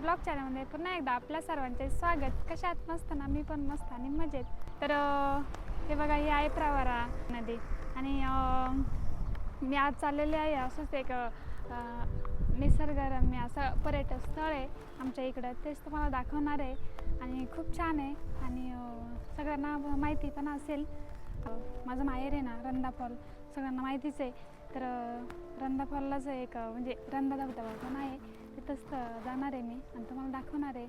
Blog चॅनलमध्ये पुन्हा एकदा आपल्या सर्वांचे स्वागत. कशात मस्त ना? मी पण मस्त आणि मजेत. तर हे बघा ही आहे प्रवारा नदी आणि मी आज चाललेले आहे असंच एक निसर्गरम्य असं पर्यटन स्थळ आहे आमच्या इकडं. तेच तुम्हाला दाखवणार आहे आणि खूप छान आहे आणि सगळ्यांना माहिती पण असेल. माझं माहेर आहे ना रंदा फॉल सगळ्यांना माहितीच आहे. तर रंदा फॉललाच एक म्हणजे रंदा धबधबा पण आहे. तिथंच जाणार आहे मी. आणि तुम्हाला दाखवणार आहे.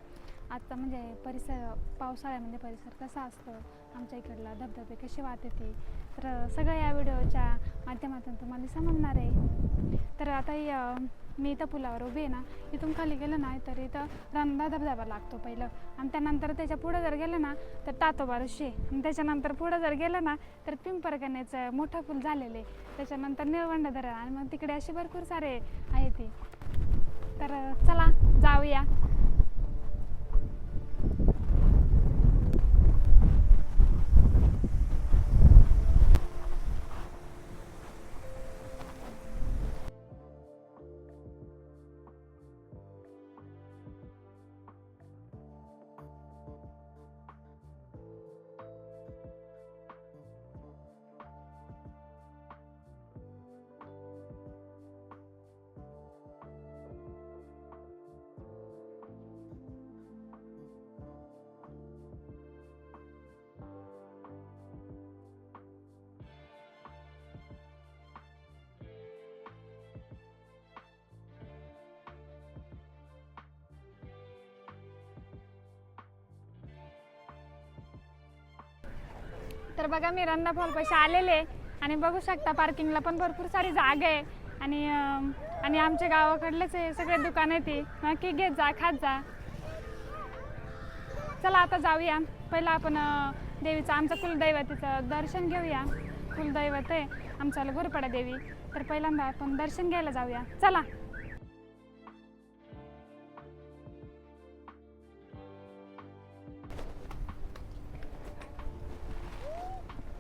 आता म्हणजे परिसर पावसाळ्यामध्ये म्हणजे परिसर कसा असतो आमच्या इकडला धबधबे कसे वाहते ते तर सगळं या व्हिडिओच्या माध्यमातून तुम्हाला समजणार आहे. तर आता ही, मी इथं पुलावर उभी आहे ना इथून खाली गेलं ना तर इथं रंधा धबधबा लागतो पहिलं. आणि त्यानंतर त्याच्या पुढं जर गेलं ना तर तातोबा ऋषी आणि त्याच्यानंतर पुढं जर गेलं ना तर पिंपरगण्याचं मोठं पूल झालेलं आहे. त्याच्यानंतर निळवंड धरण आणि मग तिकडे असे भरपूर सारे आहे ते. तर चला जाऊया. तर बघा मी रंदा फॉल पैसे आलेले आणि बघू शकता पार्किंगला पण भरपूर सारी जागा आहे. आणि आणि आमच्या गावाकडलेच हे सगळे दुकान आहे ती. नक्की घेत जा खात जा. चला आता जाऊया. पहिला आपण देवीचं आमचं कुलदैवतीचं दर्शन घेऊया. कुलदैवत आहे आमचं घोरपडा देवी. तर पहिल्यांदा आपण दर्शन घ्यायला जाऊया. चला.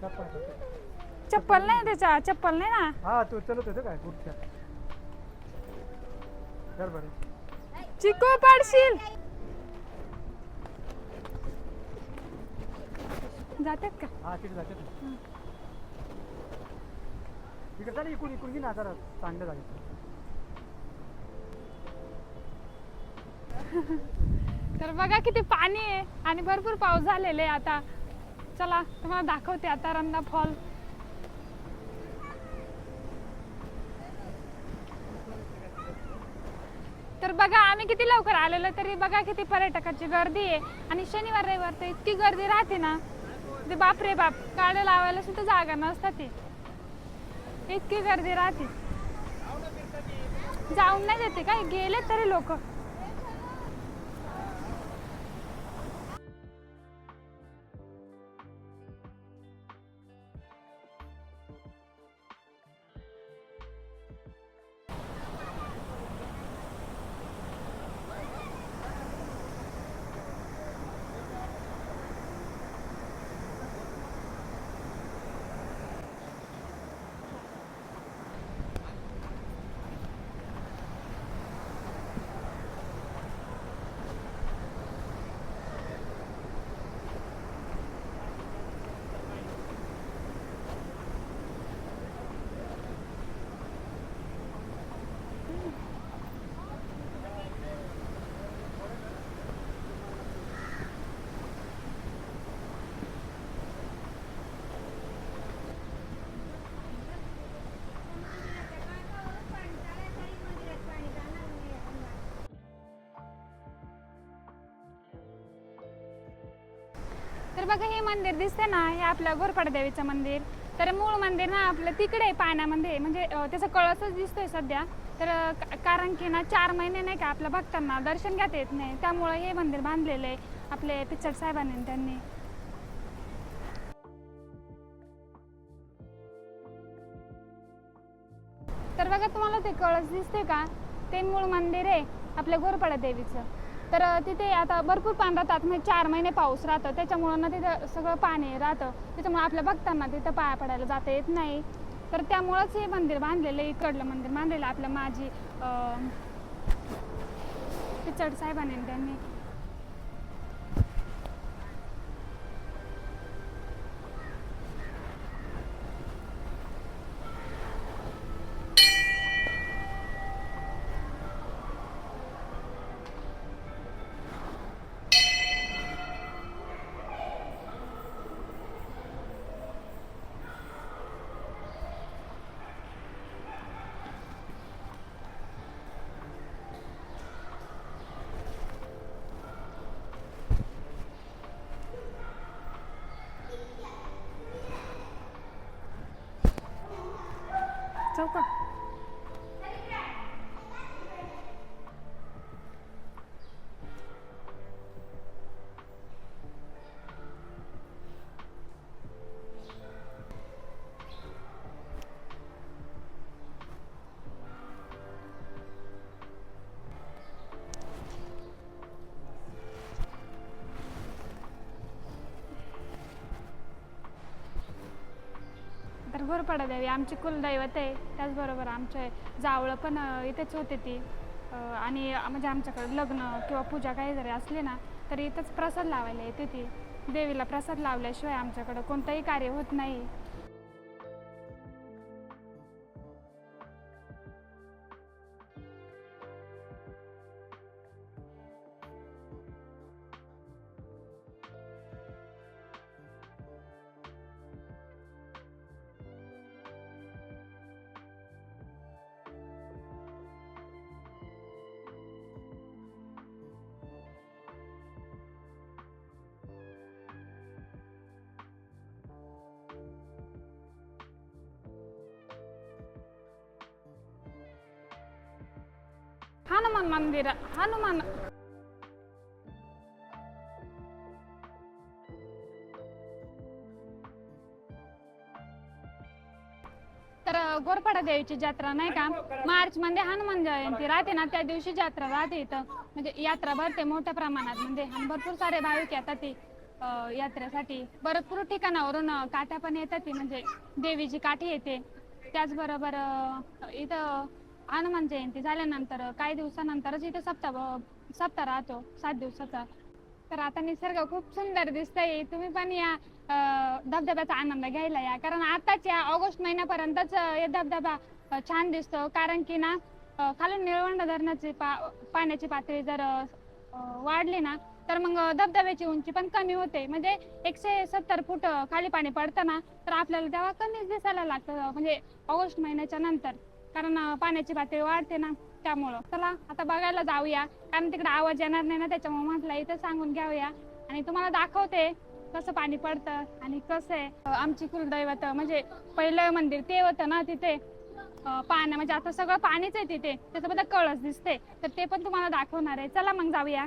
चप्पल नाही त्याच्या चप्पल नाही ना? हा तू चलत होतो काय बरं. चिको पाडशील. जातात का? हा तिथे जाते इकडे चालेल इकडून इकडून घे ना जरा चांगलं जागे तर बघा किती पाणी आहे आणि भरपूर पाऊस झालेले आहे आता. चला तुम्हाला दाखवते आता रंदा फॉल. तर बघा आम्ही किती लवकर आलेलो तरी बघा किती पर्यटकाची गर्दी आहे. आणि शनिवार रविवार तर इतकी गर्दी राहते ना. ते बापरे बाप गाड्या लावायला सुद्धा जागा नसतात ते. इतकी गर्दी राहते. जाऊन नाही देते काय? गेले तरी लोक. बघा हे मंदिर दिसते ना हे आपलं घोरपडदेवीचं मंदिर. तर मूळ मंदिर ना आपलं तिकडे आहे पाण्यामध्ये. म्हणजे त्याचं त्याचा कळसच दिसतोय सध्या. तर कारण की ना चार महिने नाही का आपल्या भक्तांना दर्शन घेता येत नाही. त्यामुळं हे मंदिर बांधलेलं आहे आपले पिक्चर साहेबांनी त्यांनी. तर बघा तुम्हाला ते कळस दिसते का? ते मूळ मंदिर आहे आपल्या घोरपडा देवीचं तर तिथे आता भरपूर पाणी राहतात. म्हणजे चार महिने पाऊस राहतं. त्याच्यामुळं ना तिथं सगळं पाणी राहतं. त्याच्यामुळे आपल्या भक्तांना तिथं पाया पडायला जाता येत नाही. तर त्यामुळंच हे मंदिर बांधलेलं आहे. इकडलं मंदिर बांधलेलं आपलं माझी पिचड साहेबांनी त्यांनी. चौका तर घोरपाडा देवी आमची कुलदैवत आहे त्याचबरोबर आमचे जावळं पण इथेच होते ती. आणि म्हणजे आमच्याकडे लग्न किंवा पूजा काही जरी असली ना तरी इथंच प्रसाद लावायला येते ती. देवीला प्रसाद लावल्याशिवाय आमच्याकडं कोणतंही कार्य होत नाही. हनुमान मंदिर हनुमान तर गोरपाडा देवीची जत्रा नाही का? मार्च मध्ये हनुमान जयंती राहते ना त्या दिवशी जत्रा राहते इथं. म्हणजे यात्रा भरते मोठ्या प्रमाणात. म्हणजे आणि भरपूर सारे भाविक येतात ती यात्रेसाठी. भरपूर ठिकाणावरून काठ्या पण येतात ती म्हणजे देवीची काठी येते. त्याचबरोबर इथं हनुमान जयंती झाल्यानंतर काही दिवसानंतरच इथे सप्ताह सप्ताह राहतो सात दिवसाचा. तर आता निसर्ग खूप सुंदर दिसतंय. तुम्ही पण या धबधब्याचा आनंद घ्यायला या. कारण आताच या ऑगस्ट महिन्यापर्यंतच हे धबधबा छान दिसतो. कारण की ना खालून निळवंड धरणाची पा पाण्याची पातळी जर वाढली ना तर मग धबधब्याची उंची पण कमी होते. म्हणजे एकशे सत्तर फूट खाली पाणी पडतं ना तर आपल्याला तेव्हा कमीच दिसायला लागतं. म्हणजे ऑगस्ट महिन्याच्या नंतर. कारण पाण्याची पातळी वाढते ना त्यामुळं. चला आता बघायला जाऊया. कारण तिकडे आवाज येणार नाही ना त्याच्यामुळे म्हटलं इथं सांगून घ्याऊया आणि तुम्हाला दाखवते कसं पाणी पडतं आणि कसं आहे. आमची कुलदैवत म्हणजे पहिलं मंदिर ते होतं ना तिथे. पाण्या म्हणजे आता सगळं पाणीच आहे तिथे. त्याच्याबद्दल कळस दिसते. तर ते पण तुम्हाला दाखवणार आहे. चला मग जाऊया.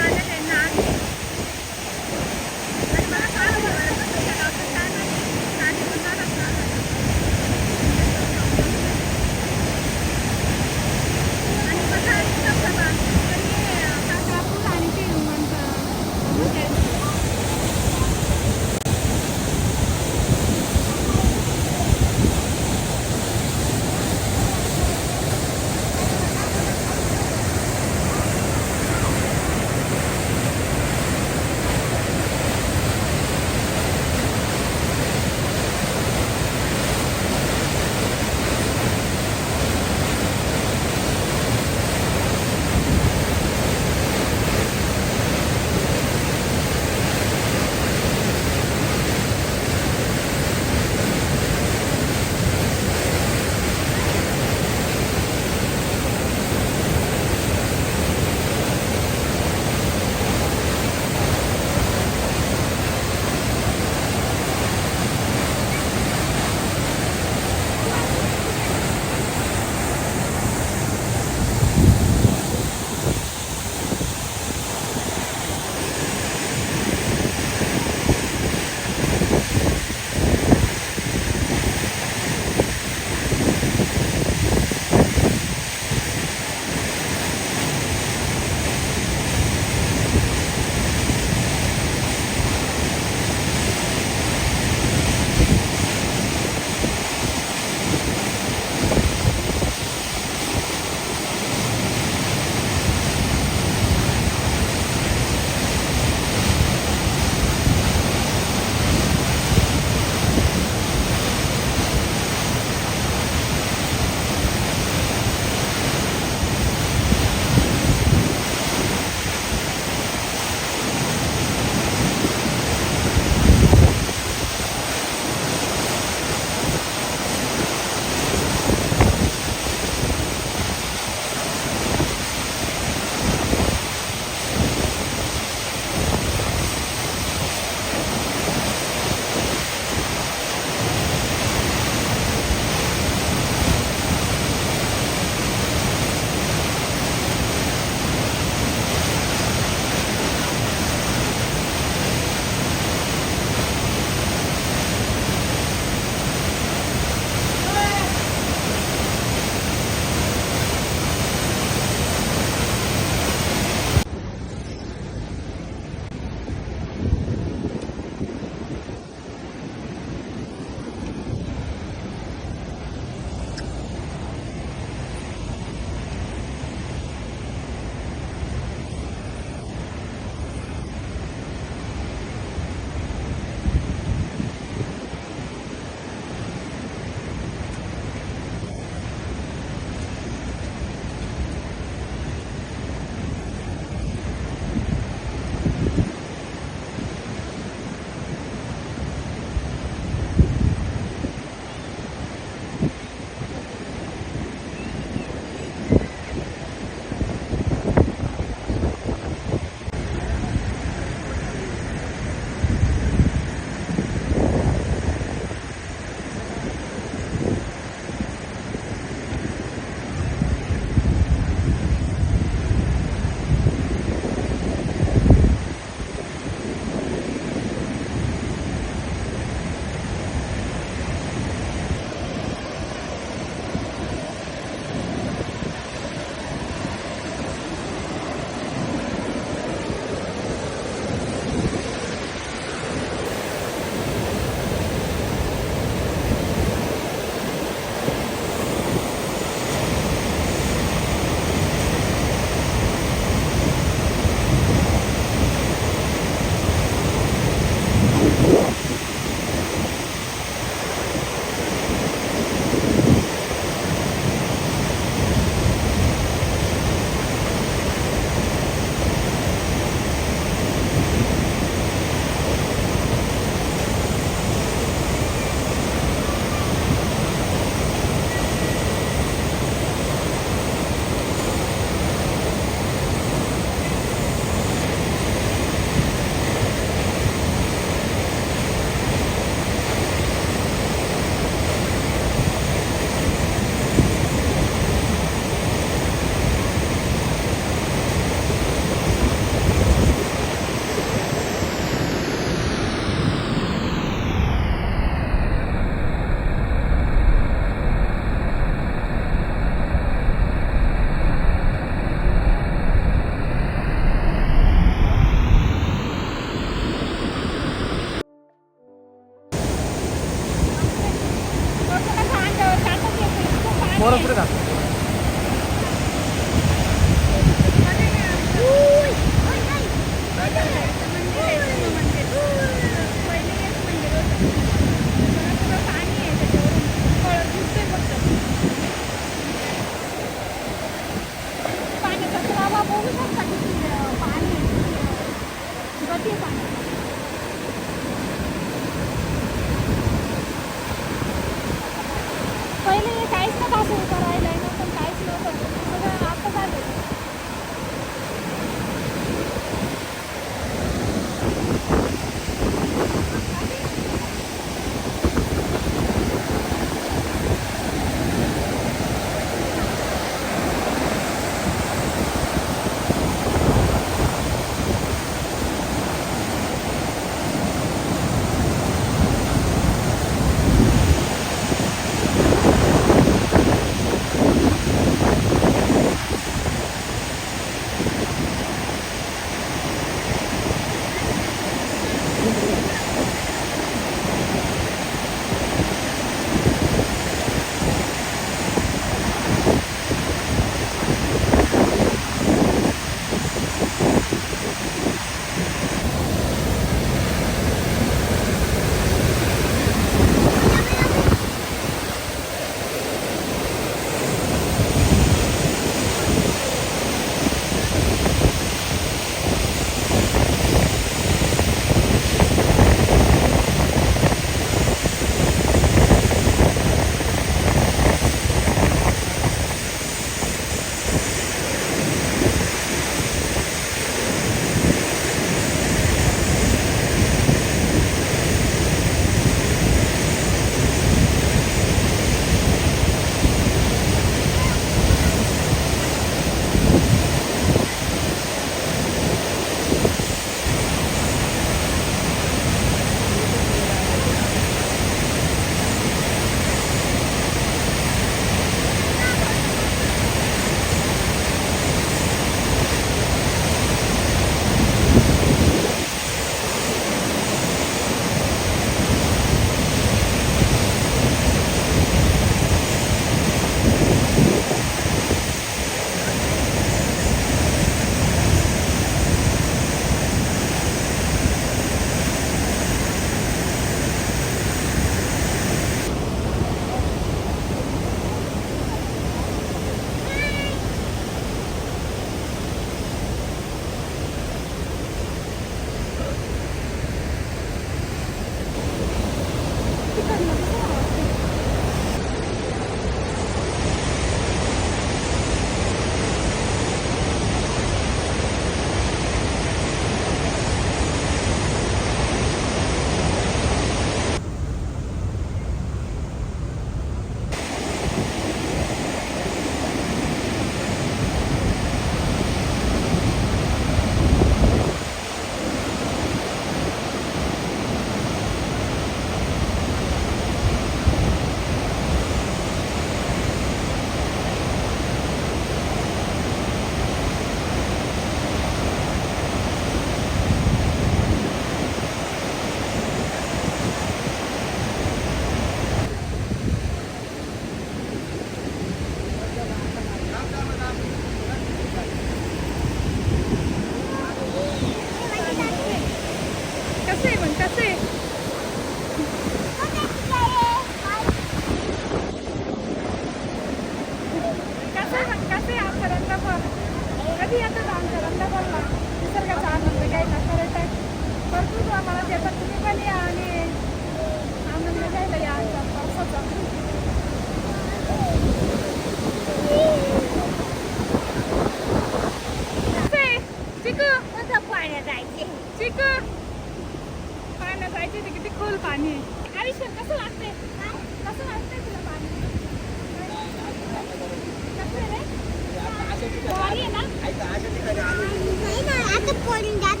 नाही ना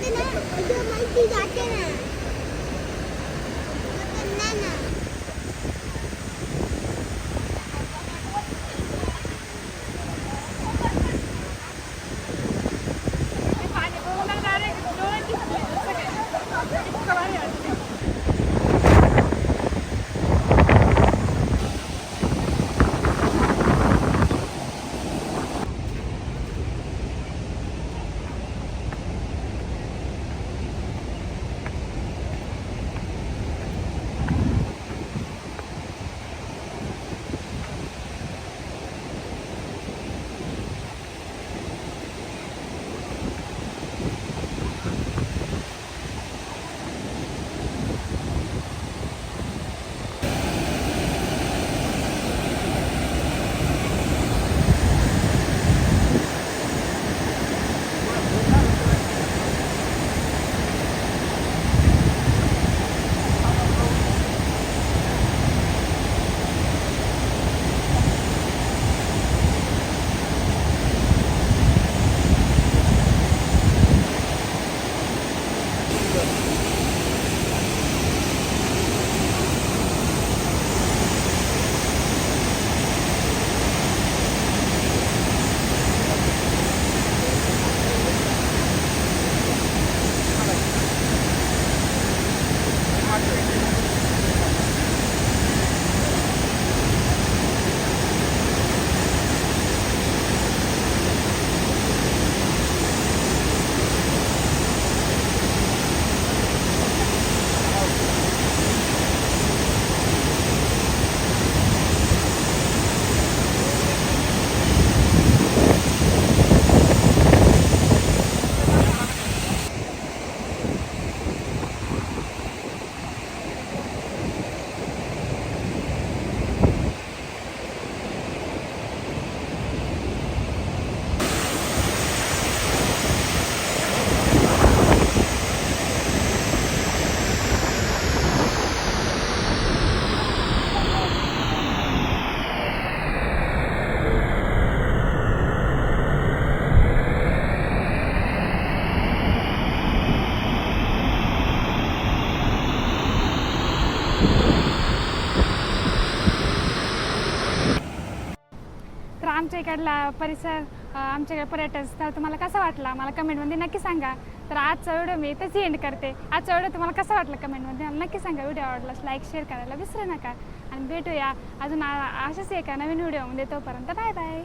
इकडला परिसर आमच्याकडे पर्यटन स्थळ तुम्हाला कसा वाटला? मला कमेंटमध्ये नक्की सांगा. तर आजचा व्हिडिओ मी इथेच एंड करते. आजचा व्हिडिओ तुम्हाला कसा वाटला कमेंटमध्ये? मला नक्की सांगा. व्हिडिओ आवडलास लाईक शेअर करायला विसरू नका. आणि भेटूया अजून आ- अशाच एका नवीन व्हिडिओमध्ये तोपर्यंत बाय बाय